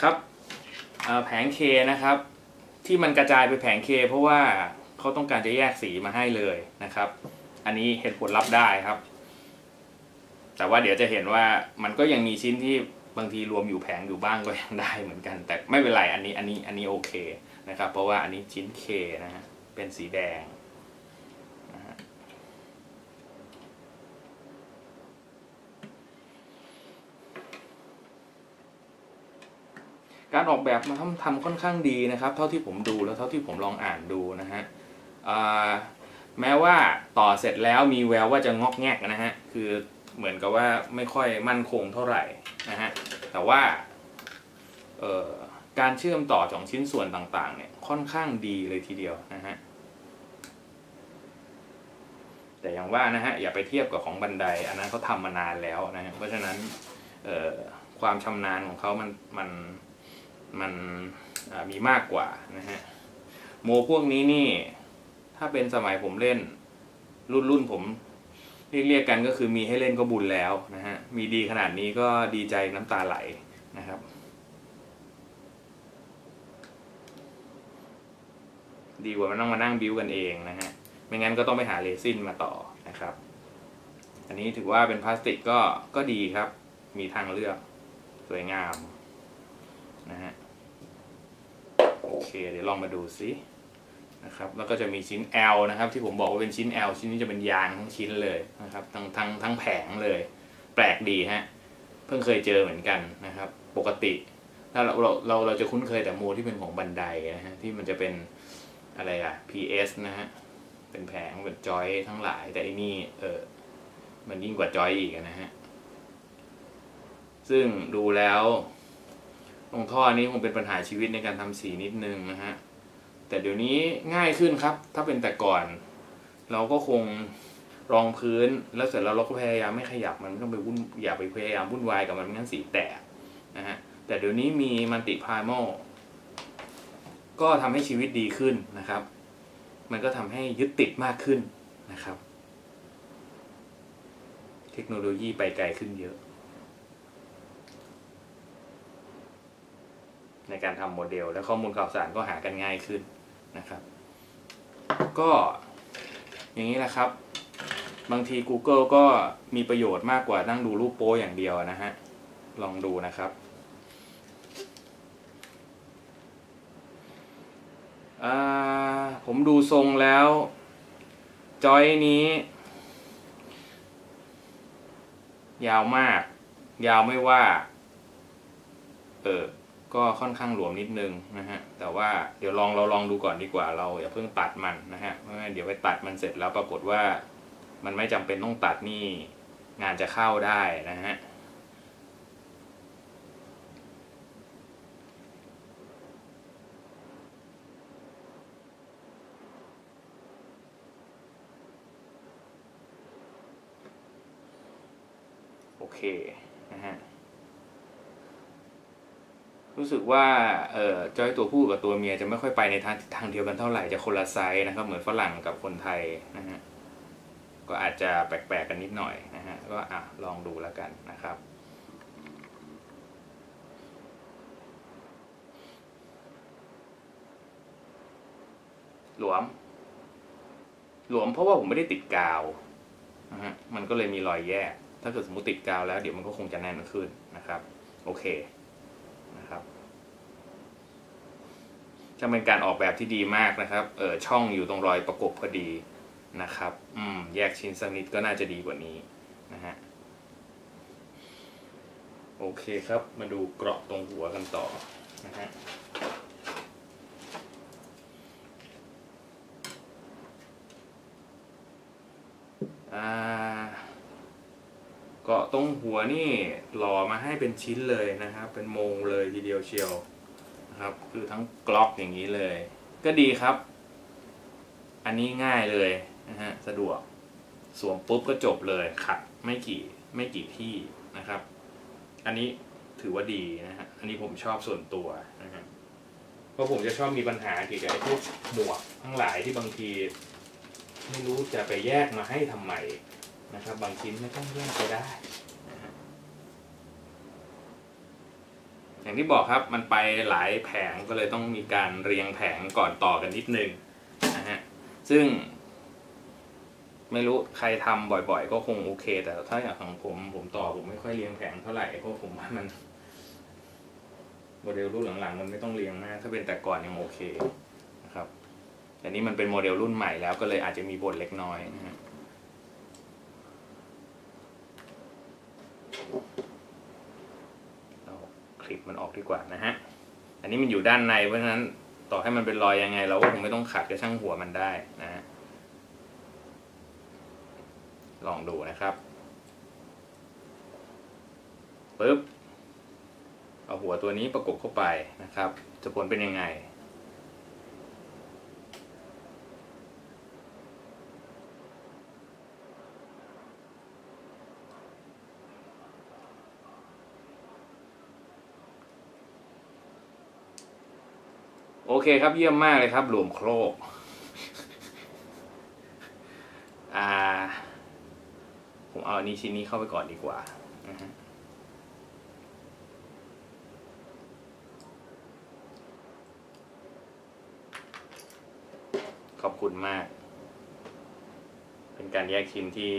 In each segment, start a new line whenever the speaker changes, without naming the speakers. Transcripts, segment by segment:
ครับแผงเคนะครับ ที่มันกระจายไปแผงเคเพราะว่าเขาต้องการจะแยกสีมาให้เลยนะครับ อันนี้เหตุผลรับได้ครับ แต่ว่าเดี๋ยวจะเห็นว่ามันก็ยังมีชิ้นที่บางทีรวมอยู่แผงอยู่บ้างก็ยังได้เหมือนกัน แต่ไม่เป็นไรอันนี้อันนี้อันนี้โอเคนะครับ เพราะว่าอันนี้ชิ้นเคนะฮะเป็นสีแดงนะฮะ การออกแบบมาทำทำค่อนข้างดีนะครับ เท่าที่ผมดูแล้วเท่าที่ผมลองอ่านดูนะฮะแม้ว่าต่อเสร็จแล้วมีแววว่าจะงอกแงกนะฮะคือเหมือนกับว่าไม่ค่อยมั่นคงเท่าไหร่นะฮะแต่ว่าการเชื่อมต่อของชิ้นส่วนต่างๆเนี่ยค่อนข้างดีเลยทีเดียวนะฮะแต่อย่างว่านะฮะอย่าไปเทียบกับของบันได อันนั้นเขาทำมานานแล้วนะฮะเพราะฉะนั้นความชำนาญของเขามันมัน มันมีมากกว่านะฮะโมพวกนี้นี่ ถ้าเป็นสมัยผมเล่น รุ่นรุ่นผมเรียกเรียกกันก็คือมีให้เล่นก็บุญแล้วนะฮะ มีดีขนาดนี้ก็ดีใจน้ำตาไหลนะครับ ดีกว่ามันต้องมานั่งบิวกันเองนะฮะ ไม่งั้นก็ต้องไปหาเรซินมาต่อนะครับ อันนี้ถือว่าเป็นพลาสติกก็ก็ดีครับ มีทางเลือกสวยงามนะฮะ เคเดี๋ยวลองมาดูซินะครับแล้วก็จะมีชิ้น L นะครับ ที่ผมบอกว่าเป็นชิ้น L ชิ้นนี้จะเป็นยางทั้งชิ้นเลยนะครับทั้งทั้งทั้งแผงเลย แปลกดีฮะเพิ่งเคยเจอเหมือนกันนะครับ ปกติ ถ้าเราเราเราเราจะคุ้นเคยแต่โมที่เป็นของบันไดนะฮะที่มันจะเป็นอะไรอะ PS นะฮะเป็นแผงเป็นจอยทั้งหลาย แต่อันนี้เออมันยิ่งกว่าจอยอีกนะฮะซึ่งดูแล้ว ตรงท่อนี้คงเป็นปัญหาชีวิตในการทำสีนิดนึงนะฮะแต่เดี๋ยวนี้ง่ายขึ้นครับ ถ้าเป็นแต่ก่อน เราก็คงรองพื้นแล้วเสร็จแล้วเราก็พยายามไม่ขยับมันไม่ต้องไปวุ่นอย่าไปพยายามวุ่นวายกับมันไม่งั้นสีแตกนะฮะแต่เดี๋ยวนี้มีมันติพายโมก็ทำให้ชีวิตดีขึ้นนะครับ มันก็ทำให้ยึดติดมากขึ้นนะครับ เทคโนโลยีไปไกลขึ้นเยอะ ในการทำโมเดล และข้อมูลข่าวสารก็หากันง่ายขึ้นนะครับ ก็อย่างนี้แหละครับ บางที Google ก็มีประโยชน์มากกว่านั่งดูรูปโป้อย่างเดียวนะฮะ ลองดูนะครับผมดูทรงแล้ว จอยนี้ ยาวมาก ยาวไม่ว่า เออ ก็ค่อนข้างหลวมนิดนึงนะฮะ แต่ว่าเดี๋ยวลองเราลองดูก่อนดีกว่า เราอย่าเพิ่งตัดมันนะฮะเพราะงั้นเดี๋ยวไปตัดมันเสร็จแล้วปรากฏว่า มันไม่จำเป็นต้องตัดนี่งานจะเข้าได้นะฮะโอเคนะฮะ รู้สึกว่าเอ่อจอยตัวผู้กับตัวเมียจะไม่ค่อยไปในทางทางเดียวกันเท่าไหร่จะคนละไซส์นะครับ เหมือนฝรั่งกับคนไทยนะฮะก็อาจจะแปลกๆกันนิดหน่อยนะฮะก็อะลองดูแล้วกันนะครับหลวม หลวมเพราะว่าผมไม่ได้ติดกาวนะฮะมันก็เลยมีรอยแยก ถ้าเกิดสมมติติดกาวแล้วเดี๋ยวมันก็คงจะแน่นขึ้นนะครับ โอเคนะครับ จะเป็นการออกแบบที่ดีมากนะครับเออช่องอยู่ตรงรอยประกบพอดีนะครับอืมแยกชิ้นสักนิดก็น่าจะดีกว่านี้นะฮะโอเคครับมาดูเกราะตรงหัวกันต่อนะฮะอ่าเกาะตรงหัวนี่หล่อมาให้เป็นชิ้นเลยนะครับ เป็นโมงเลยทีเดียวเชียว นะครับ คือทั้งกล็อกอย่างนี้เลย ก็ดีครับ อันนี้ง่ายเลยนะฮะสะดวกสวมปุ๊บก็จบเลยขัดไม่กี่ไม่กี่ที่นะครับ อันนี้ถือว่าดีนะฮะอันนี้ผมชอบส่วนตัวนะฮะเพราะผมจะชอบมีปัญหาเกี่ยวกับไอ้พวกหมวกทั้งหลายที่บางที ไม่รู้จะไปแยกมาให้ทำไมนะครับ บางชิ้นไม่ต้องแยกก็ได้นะฮะ อย่างที่บอกครับมันไปหลายแผงก็เลยต้องมีการเรียงแผงก่อนต่อกันนิดนึงนะฮะซึ่ง ไม่รู้ใครทำบ่อยๆ ก็คงโอเค แต่ถ้าอย่างของผมผมต่อผมไม่ค่อยเรียงแผงเท่าไหร่เพราะผมว่ามันโมเดลรุ่นหลังๆมันไม่ต้องเรียงมากถ้าเป็นแต่ก่อนยังโอเคนะครับแต่นี่มันเป็นโมเดลรุ่นใหม่แล้วก็เลยอาจจะมีบทเล็กน้อยนะฮะเอาค ลิปมันออกดีกว่านะฮะ อันนี้มันอยู่ด้านในเพราะฉะนั้นต่อให้มันเป็นรอยยังไง เราก็คงไม่ต้องขัดกระช่างหัวมันได้นะฮะ ลองดูนะครับปึ๊บเอาหัวตัวนี้ประกบเข้าไปนะครับจะผลเป็นยังไง เคครับเยี่ยมมากเลยครับหลวมโครกอ่าผมเอาอันนี้ชิ้นนี้เข้าไปก่อนดีกว่าขอบคุณมาก เป็นการแยกชิ้นที่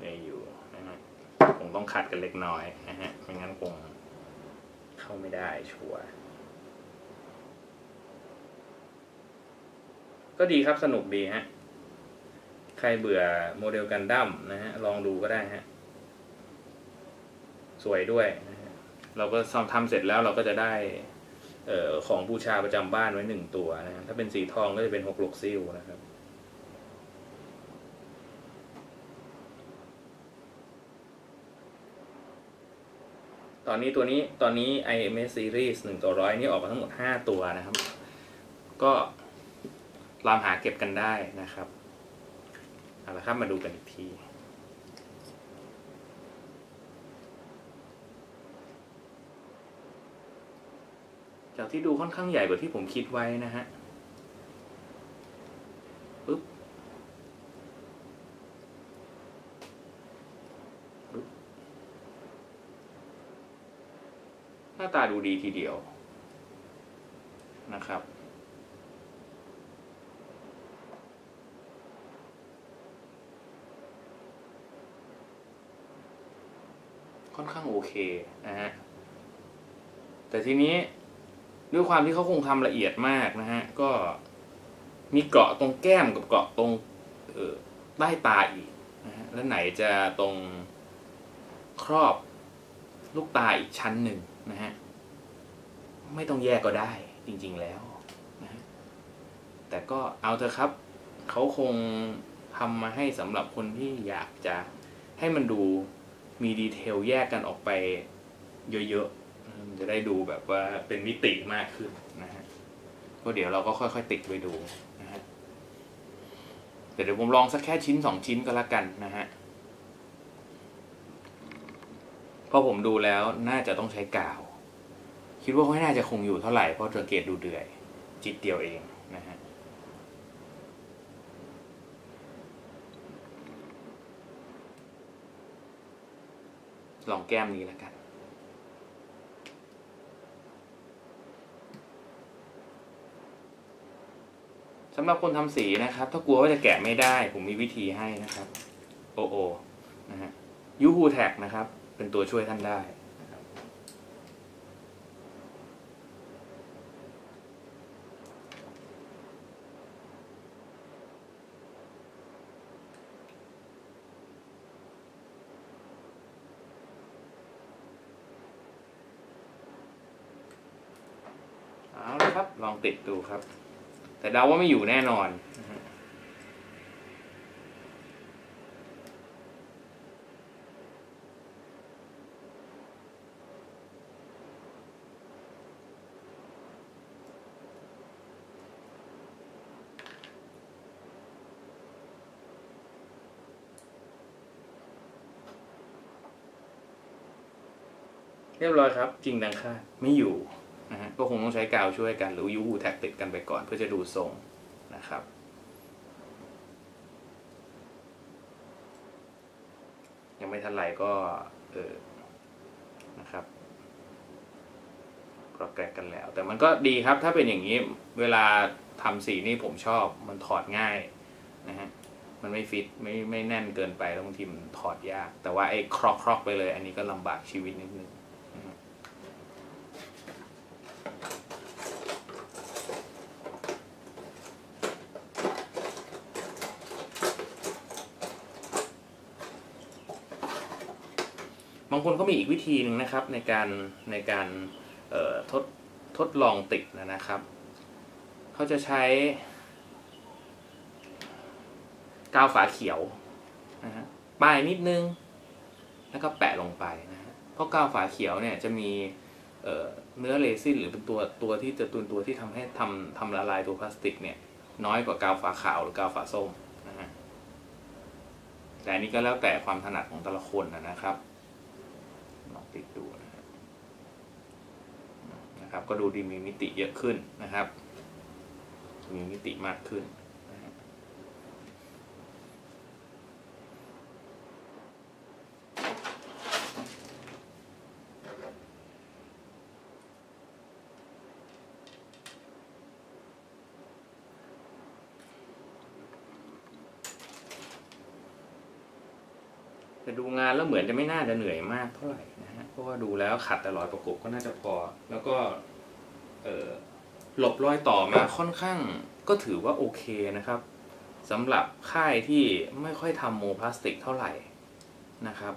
ได้อยู่นะฮะคงต้องขัดกันเล็กน้อยนะฮะไม่งั้นคง ไม่ได้ชัวร์ก็ดีครับสนุกดีฮะ ใครเบื่อโมเดลกันดั้มนะฮะ ลองดูก็ได้ฮะ สวยด้วยนะฮะ เราก็ทำทำเสร็จแล้วเราก็จะได้เออของบูชาประจำบ้านไว้หนึ่งตัวนะฮะถ้าเป็นสีทองก็จะเป็นหกลกซิลนะครับ ตอนนี้ตัวนี้ตอนนี้ IMS Series 1 ตัวร้อยนี่ออกมาทั้งหมด 5 ตัวนะครับ ก็ลองหาเก็บกันได้นะครับเอาละครับมาดูกันอีกทีจากที่ดูค่อนข้างใหญ่กว่าที่ผมคิดไว้นะฮะปึ๊บปึ๊บห น้าตาดูดีทีเดียวนะครับ ค่อนข้างโอเคนะฮะแต่ทีนี้ด้วยความที่เขาคงทำละเอียดมากนะฮะ ก็มีเกราะตรงแก้มกับเกราะตรงออใต้ตาอีกนะฮะแล้วไหนจะตรงครอบลูกตาอีกชั้นหนึ่ง นะฮะไม่ต้องแยกก็ได้จริง ๆแล้วนะฮะแต่ก็เอาเถอะครับ เขาคงทำมาให้สำหรับคนที่อยากจะให้มันดูมีดีเทลแยกกันออกไปเยอะๆ จะได้ดูแบบว่าเป็นมิติมากขึ้นนะฮะก็เดี๋ยวเราก็ค่อย ๆ ติดไปดูนะฮะเดี๋ยวผมลองสักแค่ชิ้นสองชิ้นก็แล้วกันนะฮะ เพราะผมดูแล้วน่าจะต้องใช้กาว คิดว่าไม่น่าจะคงอยู่เท่าไหร่เพราะสังเกตดูเดือย จิตเดียวเองนะฮะลองแก้มนี้แล้วกัน สำหรับคนทำสีนะครับ ถ้ากลัวว่าจะแกะไม่ได้ ผมมีวิธีให้นะครับ โอโอนะฮะยูฮูแท็กนะครับ เป็นตัวช่วยท่านได้นะครับเอาละครับ ลองติดดูครับ แต่เดาว่าไม่อยู่แน่นอน เรียบร้อยครับ จริงดังคาดไม่อยู่นะฮะก็คงต้องใช้กาวช่วยกันหรือยูฮูแท็กติดกันไปก่อนเพื่อจะดูทรงนะครับยังไม่ทันไรก็ เออนะครับกรอกแกรกกันแล้ว แต่มันก็ดีครับถ้าเป็นอย่างนี้เวลาทำสีนี่ผมชอบมันถอดง่ายนะฮะมันไม่ฟิตไม่ไม่แน่นเกินไปแล้วบางทีมันถอดยาก แต่ว่าไอ้ครอกครอกไปเลย อันนี้ก็ลำบากชีวิตนิดนึง บางคนก็มีอีกวิธีหนึ่งนะครับในการในการทดทดลองติดนะครับ เขาจะใช้กาวฝาเขียวนะฮะป้ายนิดนึง แล้วก็แปะลงไปนะฮะเพราะกาวฝาเขียวเนี่ยจะมีเเนื้อเรซินหรือเป็นตัวตัวที่จะตัวตัวที่ทำให้ทำทำละลายตัวพลาสติกเนี่ยน้อยกว่ากาวฝาขาวหรือกาวฝาส้มนะฮะแต่อันนี้ก็แล้วแต่ความถนัดของแต่ละคนนะครับลองติดดูนะฮะ นะครับ ก็ดูดีมีมิติเยอะขึ้นนะครับ มีมิติมากขึ้นแต่ดูงานแล้วเหมือนจะไม่น่าจะเหนื่อยมากเท่าไหร่ เพราะว่าดูแล้วขัดแต่รอยประกบก็น่าจะพอ แล้วก็เออหลบรอยต่อมาค่อนข้างก็ถือว่าโอเคนะครับสำหรับค่ายที่ไม่ค่อยทำโมพลาสติกเท่าไหร่นะครับ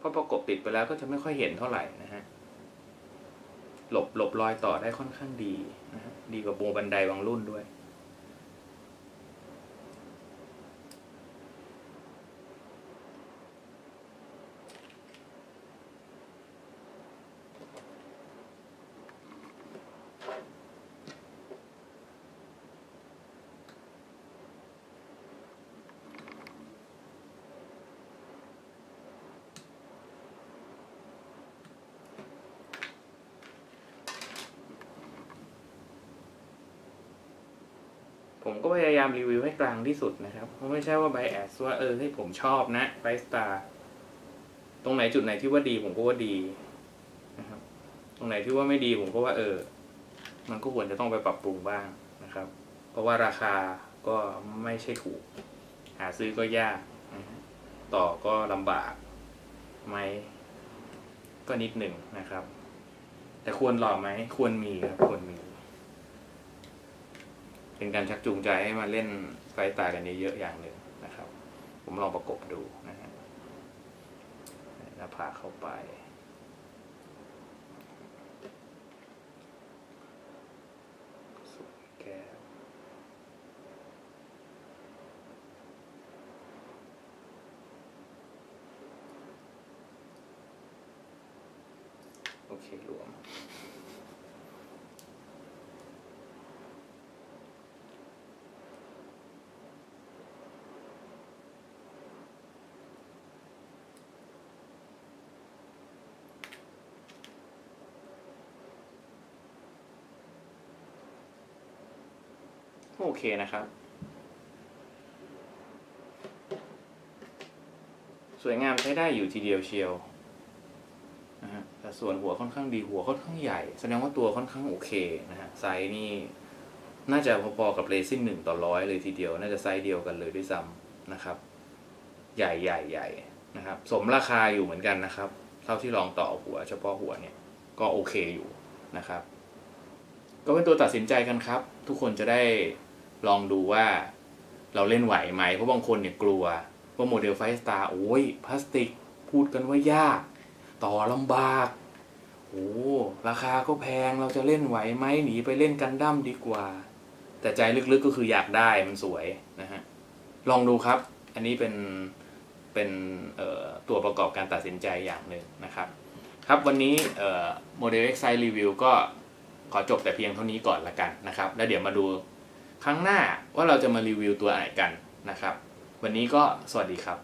พอประกบติดไปแล้วก็จะไม่ค่อยเห็นเท่าไหร่นะฮะ หลบหลบรอยต่อได้ค่อนข้างดีนะฮะดีกว่าโบบันไดบางรุ่นด้วย ผมก็พยายามรีวิวให้กลางที่สุดนะครับ เพราะไม่ใช่ว่าไบแอสว่าเออให้ผมชอบนะไฟสตาร์ตรงไหนจุดไหนที่ว่าดีผมก็ว่าดีนะครับ ตรงไหนที่ว่าไม่ดีผมก็ว่าเออ มันก็ควรจะต้องไปปรับปรุงบ้างนะครับ เพราะว่าราคาก็ไม่ใช่ถูก หาซื้อก็ยาก ต่อก็ลำบากไหมก็นิดหนึ่งนะครับ แต่ควรหล่อไหมควรมีครับควรมี เป็นการชักจูงใจให้มาเล่นไฟตายกันเยอะๆอย่างหนึ่งนะครับ ผมลองประกบดูนะฮะหน้าผากเข้าไปสวยแก้วโอเครวม โอเคนะครับ สวยงามใช้ได้อยู่ทีเดียวเชียวนะฮะแต่ส่วนหัวค่อนข้างดีหัวค่อนข้างใหญ่ แสดงว่าตัวค่อนข้างโอเคนะฮะไซส์นี่น่าจะพอๆกับเรซินหนึ่งต่อร้อยเลยทีเดียว น่าจะไซส์เดียวกันเลยด้วยซ้ำนะครับ ใหญ่ใหญ่ใหญ่นะครับ สมราคาอยู่เหมือนกันนะครับ เท่าที่ลองต่อหัว เฉพาะหัวเนี่ยก็โอเคอยู่นะครับ ก็เป็นตัวตัดสินใจกันครับ ทุกคนจะได้ ลองดูว่าเราเล่นไหวไหม เพราะบางคนเนี่ยกลัว ว่าโมเดลไฟสตาร์โอ้ยพลาสติกพูดกันว่ายาก ต่อลำบากโอ้ราคาก็แพงเราจะเล่นไหวไหมหนีไปเล่นกันดั้มดีกว่า แต่ใจลึกๆก็คืออยากได้มันสวยนะฮะลองดูครับ อันนี้เป็นเป็นตัวประกอบการตัดสินใจอย่างหนึ่งนะครับ ครับวันนี้โมเดล X Size Review ก็ขอจบแต่เพียงเท่านี้ก่อนละกันนะครับ แล้วเดี๋ยวมาดู ครั้งหน้าว่าเราจะมารีวิวตัวไหนกันนะครับ วันนี้ก็สวัสดีครับ